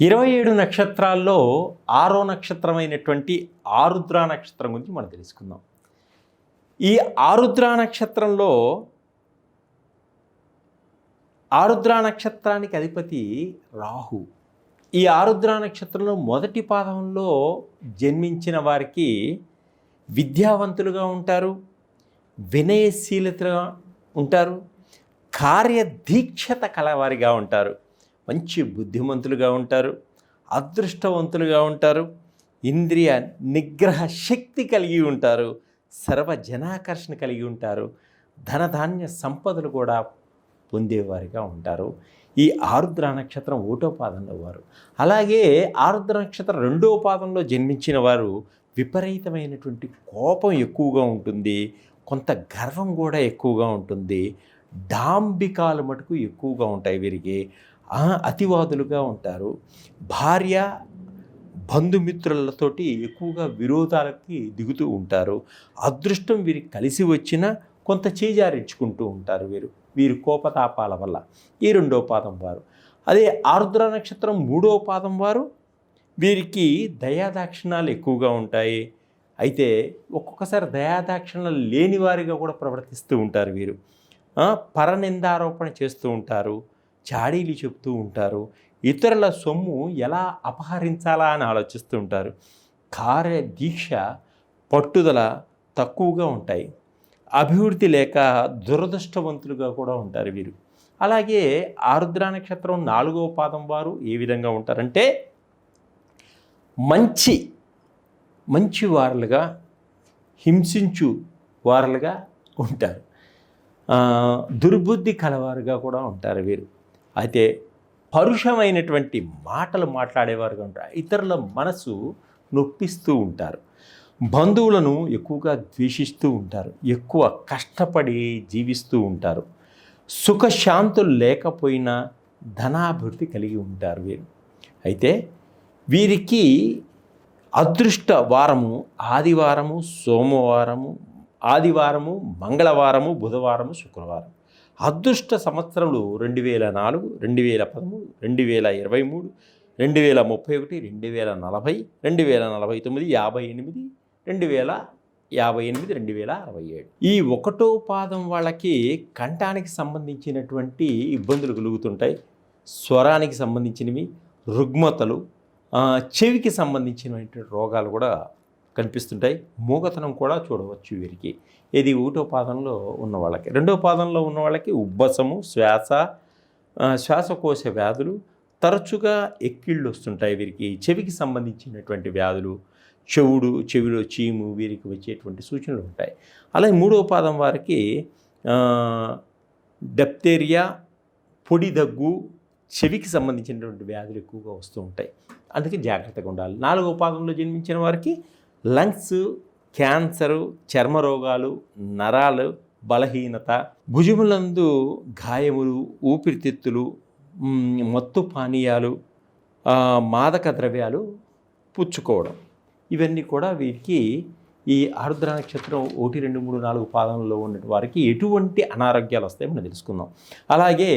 ఇరవై ఏడు నక్షత్రాల్లో ఆరో నక్షత్రమైనటువంటి ఆరుద్ర నక్షత్రం గురించి మనం తెలుసుకుందాం. ఈ ఆరుద్ర నక్షత్రంలో ఆరుద్ర నక్షత్రానికి అధిపతి రాహు. ఈ ఆరుద్ర నక్షత్రంలో మొదటి పాదంలో జన్మించిన వారికి విద్యావంతులుగా ఉంటారు వినయశీలతగా ఉంటారు కార్యదీక్షత కలవారిగా ఉంటారు. మంచి బుద్ధిమంతులుగా ఉంటారు అదృష్టవంతులుగా ఉంటారు ఇంద్రియ నిగ్రహ శక్తి కలిగి ఉంటారు సర్వ జనాకర్షణ కలిగి ఉంటారు ధనధాన్య సంపదలు కూడా పొందేవారిగా ఉంటారు. ఈ ఆరుద్ర నక్షత్రం ఒకటో పాదంలో వారు. అలాగే ఆరుద్ర నక్షత్రం రెండో పాదంలో జన్మించిన వారు విపరీతమైనటువంటి కోపం ఎక్కువగా ఉంటుంది కొంత గర్వం కూడా ఎక్కువగా ఉంటుంది డాంబికాలు మటుకు ఎక్కువగా ఉంటాయి వీరికి. అతివాదులుగా ఉంటారు. భార్య బంధుమిత్రులతోటి ఎక్కువగా విరోధాలకి దిగుతూ ఉంటారు. అదృష్టం వీరికి కలిసి వచ్చినా కొంత చేజారించుకుంటూ ఉంటారు వీరు. వీరు కోపతాపాల వల్ల ఈ రెండో పాదం వారు. అదే ఆరుద్ర నక్షత్రం మూడో పాదం వారు. వీరికి దయాదాక్షిణాలు ఎక్కువగా ఉంటాయి. అయితే ఒక్కొక్కసారి దయాదాక్షిణాలు లేని వారిగా కూడా ప్రవర్తిస్తూ ఉంటారు వీరు. పరనిందారోపణ చేస్తూ ఉంటారు. చాడీలు చెప్తూ ఉంటారు. ఇతరుల సొమ్ము ఎలా అపహరించాలా అని ఆలోచిస్తూ ఉంటారు. కార్య దీక్ష పట్టుదల తక్కువగా ఉంటాయి. అభివృద్ధి లేక దురదృష్టవంతులుగా కూడా ఉంటారు వీరు. అలాగే ఆరుద్ర నక్షత్రం నాలుగవ పాదం వారు ఏ విధంగా ఉంటారంటే మంచి మంచి వారలుగా హింసించు వారలుగా ఉంటారు. దుర్బుద్ధి కలవారుగా కూడా ఉంటారు వీరు. అయితే పరుషమైనటువంటి మాటలు మాట్లాడేవారుగా ఉంటారు. ఇతరుల మనసు నొప్పిస్తూ ఉంటారు. బంధువులను ఎక్కువగా ద్వేషిస్తూ ఉంటారు. ఎక్కువ కష్టపడి జీవిస్తూ ఉంటారు. సుఖశాంతులు లేకపోయినా ధనాభివృద్ధి కలిగి ఉంటారు వీరు. అయితే వీరికి అదృష్ట వారము ఆదివారము సోమవారము ఆదివారము మంగళవారము బుధవారము శుక్రవారం. అదృష్ట సంవత్సరములు రెండు వేల నాలుగు రెండు వేల పదమూడు రెండు వేల ఇరవై మూడు రెండు వేల ముప్పై ఒకటి రెండు వేల నలభై రెండు వేల నలభై తొమ్మిది యాభై ఎనిమిది రెండు వేల యాభై ఎనిమిది రెండు వేల అరవై ఏడు. ఈ ఒకటో పాదం వాళ్ళకి కంఠానికి సంబంధించినటువంటి ఇబ్బందులు కలుగుతుంటాయి. స్వరానికి సంబంధించినవి రుగ్మతలు చెవికి సంబంధించినటువంటి రోగాలు కూడా కనిపిస్తుంటాయి. మూగతనం కూడా చూడవచ్చు వీరికి. ఇది ఒకటో పాదంలో ఉన్న వాళ్ళకి. రెండో పాదంలో ఉన్న వాళ్ళకి ఉబ్బసము శ్వాస శ్వాసకోశ వ్యాధులు తరచుగా ఎక్కిళ్ళు వస్తుంటాయి వీరికి. చెవికి సంబంధించినటువంటి వ్యాధులు చెవుడు చెవిలో చీము వీరికి వచ్చేటువంటి సూచనలు ఉంటాయి. అలాగే మూడో పాదం వారికి డెప్తేరియా పొడి దగ్గు చెవికి సంబంధించినటువంటి వ్యాధులు ఎక్కువగా వస్తూ ఉంటాయి. అందుకే జాగ్రత్తగా ఉండాలి. నాలుగో పాదంలో జన్మించిన వారికి లంగ్స్ క్యాన్సరు చర్మ రోగాలు నరాలు బలహీనత భుజములందు గాయములు ఊపిరితిత్తులు మత్తు పానీయాలు మాదక ద్రవ్యాలు పుచ్చుకోవడం. ఇవన్నీ కూడా వీరికి ఈ ఆరుద్ర నక్షత్రం ఒకటి రెండు మూడు నాలుగు పాదంలో ఉన్న వారికి ఎటువంటి అనారోగ్యాలు వస్తాయో మనం తెలుసుకుందాం. అలాగే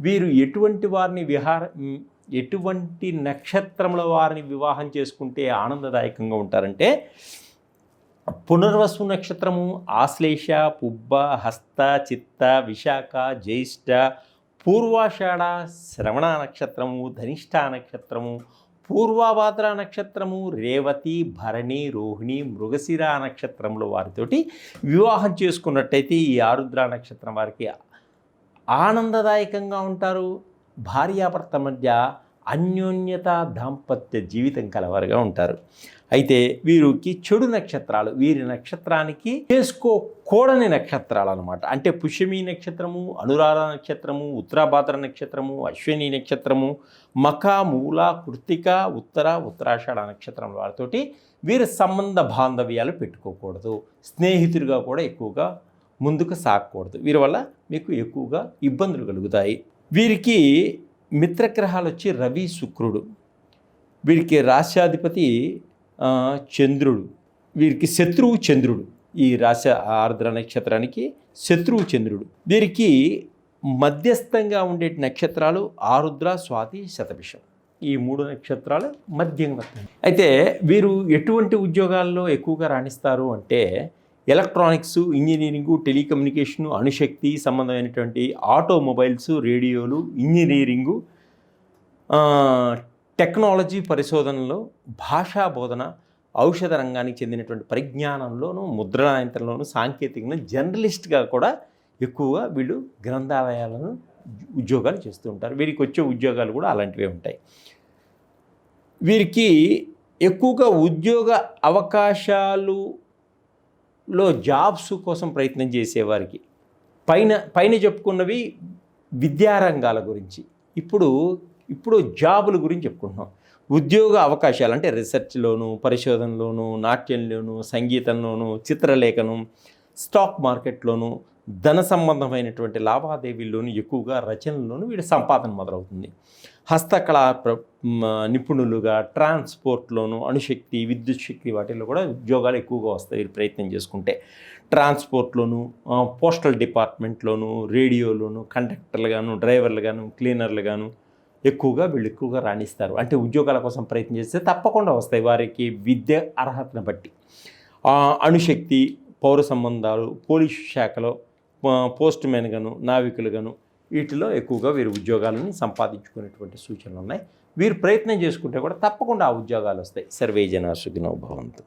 వీరు ఎటువంటి వారిని విహార ఎటువంటి నక్షత్రముల వారిని వివాహం చేసుకుంటే ఆనందదాయకంగా ఉంటారంటే పునర్వసు నక్షత్రము ఆశ్లేష పుబ్బ హస్త చిత్త విశాఖ జ్యేష్ఠ పూర్వాషాఢ శ్రవణ నక్షత్రము ధనిష్ట నక్షత్రము పూర్వాభాద్ర నక్షత్రము రేవతి భరణి రోహిణి మృగశిర నక్షత్రముల వారితోటి వివాహం చేసుకున్నట్టయితే ఈ ఆరుద్ర నక్షత్రం వారికి ఆనందదాయకంగా ఉంటారు. భార్యాభర్త మధ్య అన్యోన్యత దాంపత్య జీవితం కలవారుగా ఉంటారు. అయితే వీరికి చెడు నక్షత్రాలు వీరి నక్షత్రానికి చేసుకోకూడని నక్షత్రాలు అనమాట అంటే పుష్యమి నక్షత్రము అనురాధ నక్షత్రము ఉత్తరాభాద్ర నక్షత్రము అశ్విని నక్షత్రము మఖ మూల కృత్తిక ఉత్తర ఉత్తరాషాఢ నక్షత్రం వారితోటి వీరి సంబంధ బాంధవ్యాలు పెట్టుకోకూడదు. స్నేహితులుగా కూడా ఎక్కువగా ముందుకు సాగకూడదు. వీరి వల్ల మీకు ఎక్కువగా ఇబ్బందులు కలుగుతాయి. వీరికి మిత్రగ్రహాలు వచ్చి రవి శుక్రుడు. వీరికి రాశ్యాధిపతి చంద్రుడు. వీరికి శత్రువు చంద్రుడు. ఈ రాశి ఆర్ద్ర నక్షత్రానికి శత్రువు చంద్రుడు. వీరికి మధ్యస్థంగా ఉండే నక్షత్రాలు ఆరుద్ర స్వాతి శతభిషం. ఈ మూడు నక్షత్రాలు మధ్యంగా అయితే వీరు ఎటువంటి ఉద్యోగాల్లో ఎక్కువగా రాణిస్తారు అంటే ఎలక్ట్రానిక్స్ ఇంజనీరింగు టెలికమ్యూనికేషను అణుశక్తి సంబంధమైనటువంటి ఆటోమొబైల్స్ రేడియోలు ఇంజనీరింగు టెక్నాలజీ పరిశోధనలో భాషా బోధన ఔషధ రంగానికి చెందినటువంటి పరిజ్ఞానంలోను ముద్రణాయంత్రంలోను సాంకేతికంగా జర్నలిస్ట్గా కూడా ఎక్కువగా వీళ్ళు గ్రంథాలయాలను ఉద్యోగాలు చేస్తూ ఉంటారు. వీరికి వచ్చే ఉద్యోగాలు కూడా అలాంటివే ఉంటాయి. వీరికి ఎక్కువగా ఉద్యోగ అవకాశాలు లో జాబ్స్ కోసం ప్రయత్నం చేసేవారికి. పైన పైన చెప్పుకున్నవి విద్యారంగాల గురించి. ఇప్పుడు ఇప్పుడు జాబుల గురించి చెప్పుకుంటున్నాం. ఉద్యోగ అవకాశాలు అంటే రీసెర్చ్లోను పరిశోధనలోను నాట్యంలోను సంగీతంలోను చిత్రలేఖనం స్టాక్ మార్కెట్లోను ధన సంబంధమైనటువంటి లావాదేవీల్లోనూ ఎక్కువగా రచనల్లోనూ వీడి సంపాదన మొదలవుతుంది. హస్తకళా ప్ర మ, నిపుణులుగా ట్రాన్స్పోర్ట్లోను అణుశక్తి విద్యుత్ శక్తి వాటిల్లో కూడా ఉద్యోగాలు ఎక్కువగా వస్తాయి వీరు ప్రయత్నం చేసుకుంటే. ట్రాన్స్పోర్ట్లోను పోస్టల్ డిపార్ట్మెంట్లోను రేడియోలోను కండక్టర్లుగాను డ్రైవర్లుగాను క్లీనర్లుగాను ఎక్కువగా వీళ్ళు ఎక్కువగా రాణిస్తారు. అంటే ఉద్యోగాల కోసం ప్రయత్నం చేస్తే తప్పకుండా వస్తాయి వారికి విద్య అర్హతను బట్టి. అణుశక్తి పౌర సంబంధాలు పోలీసు శాఖలో పోస్ట్ మ్యాన్ గాను నావికులుగాను వీటిలో ఎక్కువగా వీరు ఉద్యోగాలను సంపాదించుకునేటువంటి సూచనలు ఉన్నాయి వీరు ప్రయత్నం చేసుకుంటే కూడా తప్పకుండా ఆ ఉద్యోగాలు వస్తాయి. సర్వే జన భవంతు.